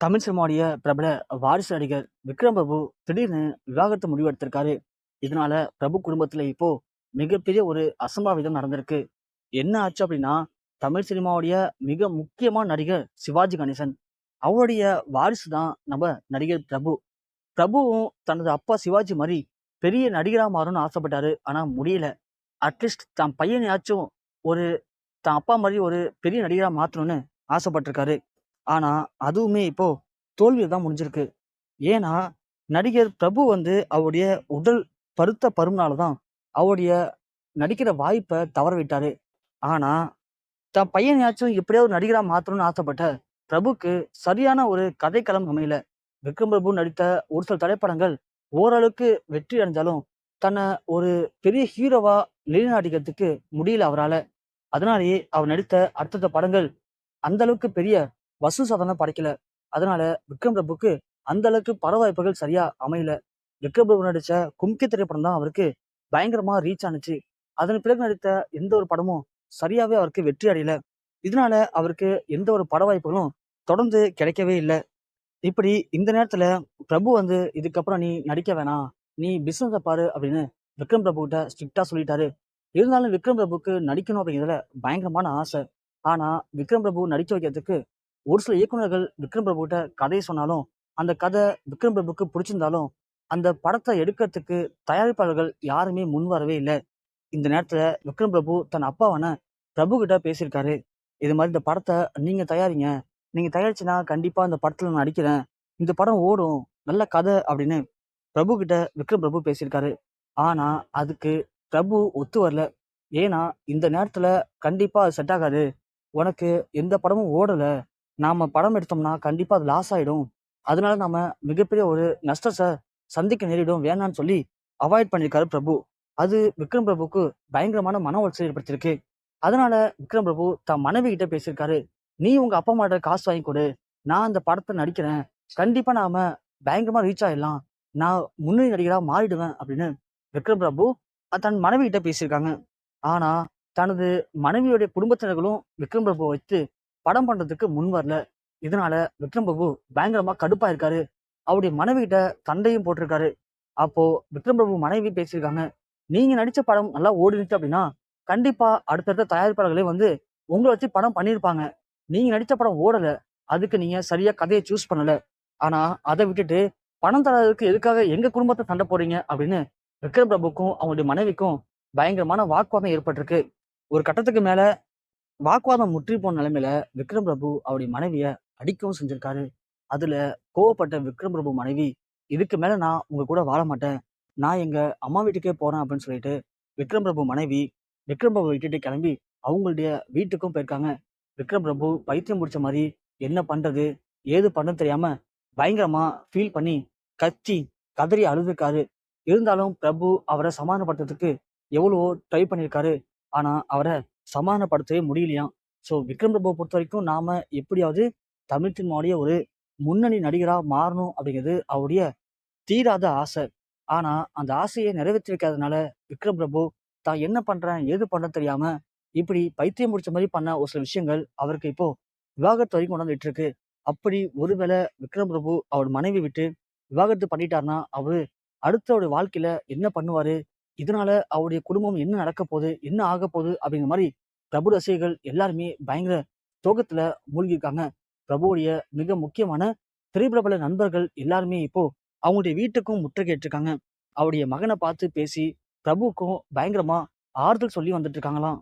தமிழ் சினிமாவுடைய பிரபல வாரிசு நடிகர் விக்ரம் பிரபு திடீர்னு விவாகரத்து முடிவு எடுத்திருக்காரு. இதனால பிரபு குடும்பத்துல இப்போ மிகப்பெரிய ஒரு அசம்பாவிதம் நடந்திருக்கு. என்ன ஆச்சு அப்படின்னா தமிழ் சினிமாவுடைய மிக முக்கியமான நடிகர் சிவாஜி கணேசன். அவருடைய வாரிசு தான் நம்ம நடிகர் பிரபு. பிரபுவும் தனது அப்பா சிவாஜி மாதிரி பெரிய நடிகராக மாறணும்னு ஆசைப்பட்டாரு. ஆனால் முடியல. அட்லீஸ்ட் தன் பையனையாச்சும் ஒரு தன் அப்பா மாதிரி ஒரு பெரிய நடிகராக மாற்றணும்னு ஆசைப்பட்டிருக்காரு. ஆனால் அதுவுமே இப்போது தோல்வியில் தான் முடிஞ்சிருக்கு. ஏன்னா நடிகர் பிரபு வந்து அவருடைய உடல் பருத்த பருமனால தான் அவருடைய நடிக்கிற வாய்ப்பை தவற ஆனால் ஆனா தன் பையனையாச்சும் எப்படியாவது நடிகராக மாற்றணும்னு ஆசைப்பட்ட பிரபுக்கு சரியான ஒரு கதைக்களம் அமையல. விக்ரம் பிரபு நடித்த ஒரு சில திரைப்படங்கள் ஓரளவுக்கு வெற்றி அடைஞ்சாலும் தன்னை ஒரு பெரிய ஹீரோவா நிலைநாட்டிக்கிறதுக்கு முடியல அவரால். அதனாலேயே அவர் நடித்த அடுத்தடுத்த படங்கள் அந்த அளவுக்கு பெரிய வசு சாதனை படைக்கல. அதனால விக்ரம் பிரபுக்கு அந்த அளவுக்கு பட வாய்ப்புகள் சரியா அமையல. விக்ரம் பிரபு நடிச்ச கும்கி திரைப்படம் தான் அவருக்கு பயங்கரமா ரீச் ஆனுச்சு. அதன் பிறகு நடித்த எந்த ஒரு படமும் சரியாவே அவருக்கு வெற்றி அடையல. இதனால அவருக்கு எந்த ஒரு பட வாய்ப்புகளும் தொடர்ந்து கிடைக்கவே இல்லை. இப்படி இந்த நேரத்துல பிரபு வந்து இதுக்கப்புறம் நீ நடிக்க வேணாம். நீ பிசினஸை பாரு அப்படின்னு விக்ரம் பிரபு கிட்ட ஸ்ட்ரிக்டா சொல்லிட்டாரு. இருந்தாலும் விக்ரம் பிரபுக்கு நடிக்கணும் அப்படிங்கிறதுல பயங்கரமான ஆசை. ஆனா விக்ரம் பிரபு நடிக்க வைக்கிறதுக்கு ஒரு சில இயக்குனர்கள் விக்ரம் பிரபு கிட்ட கதையை சொன்னாலும் அந்த கதை விக்ரம் பிரபுக்கு பிடிச்சிருந்தாலும் அந்த படத்தை எடுக்கிறதுக்கு தயாரிப்பாளர்கள் யாருமே முன் வரவே இல்லை. இந்த நேரத்தில் விக்ரம் பிரபு தன் அப்பாவான பிரபு கிட்ட பேசியிருக்காரு. இது மாதிரி இந்த படத்தை நீங்கள் தயாரிங்க. நீங்கள் தயாரிச்சுன்னா கண்டிப்பாக இந்த படத்தில் நான் நடிக்கிறேன். இந்த படம் ஓடும். நல்ல கதை அப்படின்னு பிரபு கிட்ட விக்ரம் பிரபு பேசியிருக்காரு. ஆனால் அதுக்கு பிரபு ஒத்து வரல. ஏன்னா இந்த நேரத்தில் கண்டிப்பாக அது செட் ஆகாது. உனக்கு எந்த படமும் ஓடலை. நாம் படம் எடுத்தோம்னா கண்டிப்பாக அது லாஸ் ஆகிடும் அதனால நாம் மிகப்பெரிய ஒரு நஷ்டத்தை சந்திக்க நேரிடும். வேணான்னு சொல்லி அவாய்ட் பண்ணியிருக்காரு பிரபு. அது விக்ரம் பிரபுக்கு பயங்கரமான மன உளைச்சல் ஏற்படுத்தியிருக்கு. அதனால விக்ரம் பிரபு தன் மனைவி கிட்ட பேசியிருக்காரு. நீ உங்க அப்பா அம்மாட்ட காசு வாங்கி கொடு. நான் அந்த படத்தை நடிக்கிறேன். கண்டிப்பா நாம பயங்கரமா ரீச் ஆயிடலாம். நான் முன்னணி நடிகரா மாறிடுவேன் அப்படின்னு விக்ரம் பிரபு தன் மனைவி கிட்ட பேசியிருக்காங்க. ஆனா தனது மனைவியுடைய குடும்பத்தினர்களும் விக்ரம் பிரபு வைத்து படம் பண்றதுக்கு முன் வரல. இதனால விக்ரம் பிரபு பயங்கரமா கடுப்பா இருக்காரு. அவருடைய மனைவிகிட்ட சண்டையும் போட்டிருக்காரு. அப்போ விக்ரம் பிரபு மனைவி பேசியிருக்காங்க. நீங்க நடிச்ச படம் நல்லா ஓடினுச்சு அப்படின்னா கண்டிப்பா அடுத்தடுத்த தயாரிப்பாளர்களே வந்து உங்களை வச்சு படம் பண்ணியிருப்பாங்க. நீங்க நடிச்ச படம் ஓடல. அதுக்கு நீங்க சரியா கதையை சூஸ் பண்ணல. ஆனா அதை விட்டுட்டு பணம் தராததுக்கு எதுக்காக எங்க குடும்பத்தை சண்டை போறீங்க அப்படின்னு விக்ரம் பிரபுக்கும் அவங்களுடைய மனைவிக்கும் பயங்கரமான வாக்குவாதம் ஏற்பட்டிருக்கு. ஒரு கட்டத்துக்கு மேல வாக்குவாதம் முற்றி போன நிலைமையில விக்ரம் பிரபு அவருடைய மனைவியை அடிக்கவும் செஞ்சிருக்காரு. அதுல கோவப்பட்ட விக்ரம் பிரபு மனைவி இதுக்கு மேல நான் உங்க கூட வாழ மாட்டேன். நான் எங்க அம்மா வீட்டுக்கே போறேன் அப்படின்னு சொல்லிட்டு விக்ரம் பிரபு மனைவி விக்ரம் பிரபு விட்டுட்டு கிளம்பி அவங்களுடைய வீட்டுக்கும் போயிருக்காங்க. விக்ரம் பிரபு பைத்தியம் பிடிச்ச மாதிரி என்ன பண்றது ஏது பண்ணது தெரியாம பயங்கரமா ஃபீல் பண்ணி கத்தி கதறி அழுதுருக்காரு. இருந்தாலும் பிரபு அவரை சமாதானப்படுத்துறதுக்கு எவ்வளவோ ட்ரை பண்ணியிருக்காரு ஆனா அவரை சமாதானப்படுத்தவே முடியலையாம் ஸோ விக்ரம் பிரபுவை பொறுத்த வரைக்கும் நாம் எப்படியாவது தமிழ் சினிமாவுடைய ஒரு முன்னணி நடிகராக மாறணும் அப்படிங்கிறது அவருடைய தீராத ஆசை. ஆனால் அந்த ஆசையை நிறைவேற்றி வைக்காதனால விக்ரம் பிரபு தான் என்ன பண்ணுறேன் ஏது பண்ண தெரியாமல் இப்படி பைத்தியம் முடிச்ச மாதிரி பண்ண ஒரு சில விஷயங்கள் அவருக்கு இப்போ விவாகரத்து வரைக்கும் கொண்டாந்துட்டு இருக்கு அப்படி ஒருவேளை விக்ரம் பிரபு அவர் மனைவி விட்டு விவாகரத்து பண்ணிட்டாருன்னா அவரு அடுத்தவருடைய வாழ்க்கையில் வாழ்க்கையில என்ன பண்ணுவாரு? இதனால அவருடைய குடும்பம் என்ன நடக்க போகுது என்ன ஆக போகுது அப்படிங்கிற மாதிரி பிரபு ரசிகர்கள் எல்லாருமே பயங்கர சோகத்துல மூழ்கியிருக்காங்க. பிரபுவுடைய மிக முக்கியமான திரைப்பிரபல நண்பர்கள் எல்லாருமே இப்போ அவங்களுடைய வீட்டுக்கும் முற்றுகையிட்டிருக்காங்க அவருடைய மகனை பார்த்து பேசி பிரபுவுக்கும் பயங்கரமா ஆறுதல் சொல்லி வந்துட்டு இருக்காங்களாம்.